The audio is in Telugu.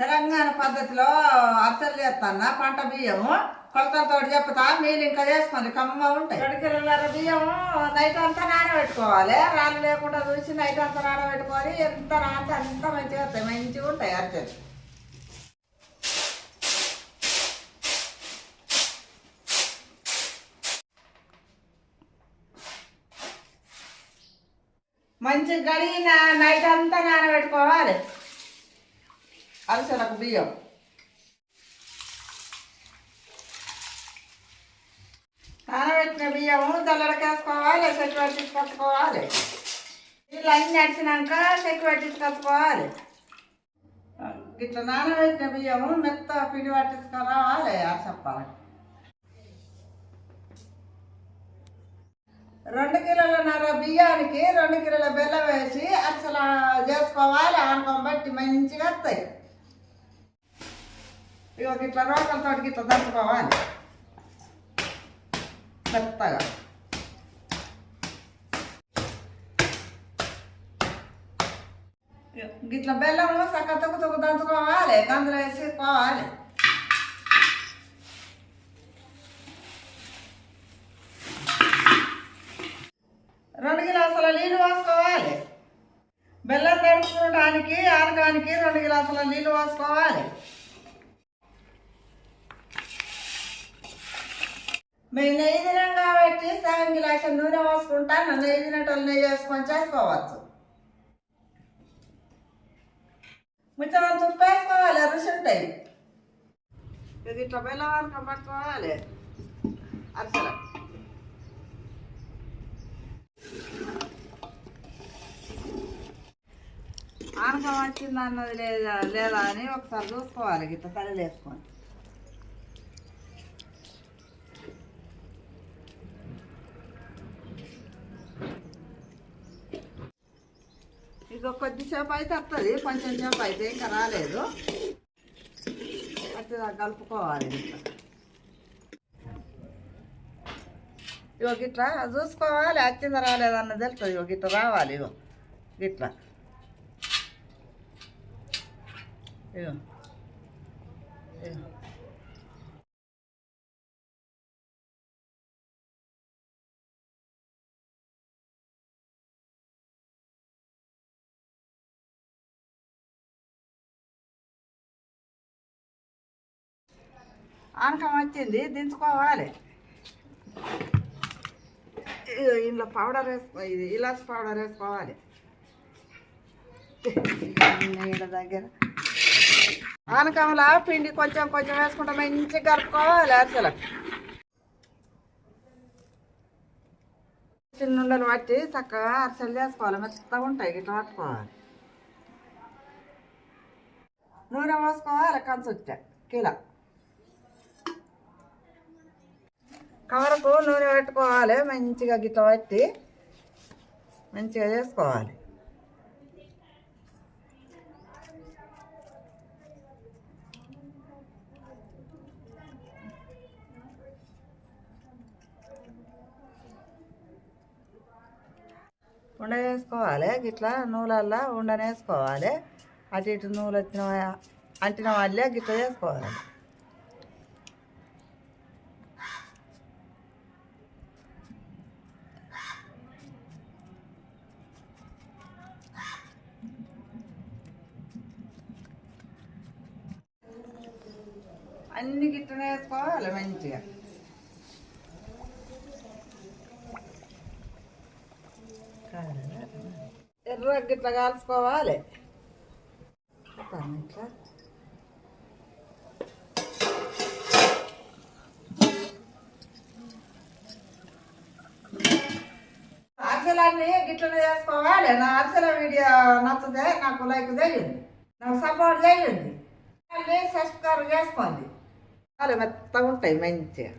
తెలంగాణ పద్ధతిలో అత్తలు చేస్తాను? పంట బియ్యము కొలతలతో చెప్తా మీరు ఇంకా చేసుకోండి కమ్మ ఉంటాయి. రెండు కిలోల బియ్యము? నైట్ అంతా నానబెట్టుకోవాలి. రాళ్ళు లేకుండా చూసి నైట్ అంతా నానబెట్టుకోవాలి ఎంత నానితే అంత మంచిగా వస్తాయి. మంచిగా ఉంటాయి అరిసెలు. మంచి గడిగిన నైట్ అంతా నానబెట్టుకోవాలి. అరిసెలకు బియ్యం. నానబెట్టిన బియ్యము చల్లడకేసుకోవాలి చెట్టు పట్టించుకొచ్చుకోవాలి ఇట్లా అన్నీ నడిచినాక చెట్టు పట్టించుకొచ్చుకోవాలి ఇట్లా నానబెట్టిన బియ్యము మెత్త పిండి పట్టించుకురావాలి ఆ చెప్పాలి. రెండు కిలోలన్నర బియ్యానికి రెండు కిలోల బెల్లం వేసి అసలు చేసుకోవాలి ఆనకం బట్టి మంచిగా వస్తాయి. ఇక ఇట్లా రోకలతో ఇట్లా దంచుకోవాలి మెత్తగా. ఇట్లా బెల్లము చక్క తొక్కు తొక్కు దంచుకోవాలి కందులు వేసి పోవాలి రెండు గిలాసుల నీళ్ళు పోసుకోవాలి. బెల్లం తడుపుకోవడానికి ఆనకానికి రెండు గిలాసుల నీళ్ళు పోసుకోవాలి. మేము నెయ్యి తినాం కాబట్టి సగం గిలాసం నూనె పోసుకుంటాను నెయ్యి తినేటోళ్ళు నెయ్యి వేసుకొని చేసుకోవచ్చు. ముచ్చమని తుప్పు వేసుకోవాలి రుచి ఉంటాయి. ఇది ఇట్లా బెల్లం పట్టుకోవాలి. అసలు ఆనకం వచ్చిందన్నది లేదా లేదా అని ఒకసారి చూసుకోవాలి గిట్ట తల్లి వేసుకోండి ఇక కొద్దిసేపు అయితే వస్తుంది కొంచెం సేపు అయితే ఇంకా రాలేదు. అట్లా కలుపుకోవాలి ఇట్లా గిట్లా చూసుకోవాలి వచ్చిందా రాలేదన్న తెలుస్తుంది. ఇగో గిట్లా రావాలి ఇగో గిట్లా. ఇగో. ఇగో. ఆనకం వచ్చింది దించుకోవాలి. ఇంట్లో ఇందులో పౌడర్ వేసుకో ఇది పౌడర్ వేసుకోవాలి. నీళ్ళ దగ్గర. ఆనకంలో పిండి కొంచెం కొంచెం వేసుకుంటా మంచిగా కలుపుకోవాలి అరిసెలు. చిన్న ఉండలు పట్టి చక్కగా అరిసెలు చేసుకోవాలి. మెత్తగా ఉంటాయి ఇట్లా పట్టుకోవాలి. నూనె పోసుకోవాలి కంచొచ్చ కిలో. కవరకు నూనె పెట్టుకోవాలి మంచిగా గిట్ల పట్టి మంచిగా చేసుకోవాలి. ఉండ వేసుకోవాలి గిట్లా నూలల్లా ఉండనేసుకోవాలి అటు ఇటు నూలు వచ్చిన అంటిన వాళ్ళే గిట్ల చేసుకోవాలి అన్ని గిట్టనే వేసుకోవాలి మంచిగా. ఎర్ర గిట్ల కాల్చుకోవాలి. ఇట్లా అరిసెలన్నీ గిట్లనే చేసుకోవాలి నా అరిసెల వీడియో నచ్చితే నాకు లైక్ చేయండి. నాకు సపోర్ట్ చేయండి. మళ్ళీ సబ్స్క్రైబ్ చేసుకోండి. చాలా మెత్తగా ఉంటాయి మంచిగా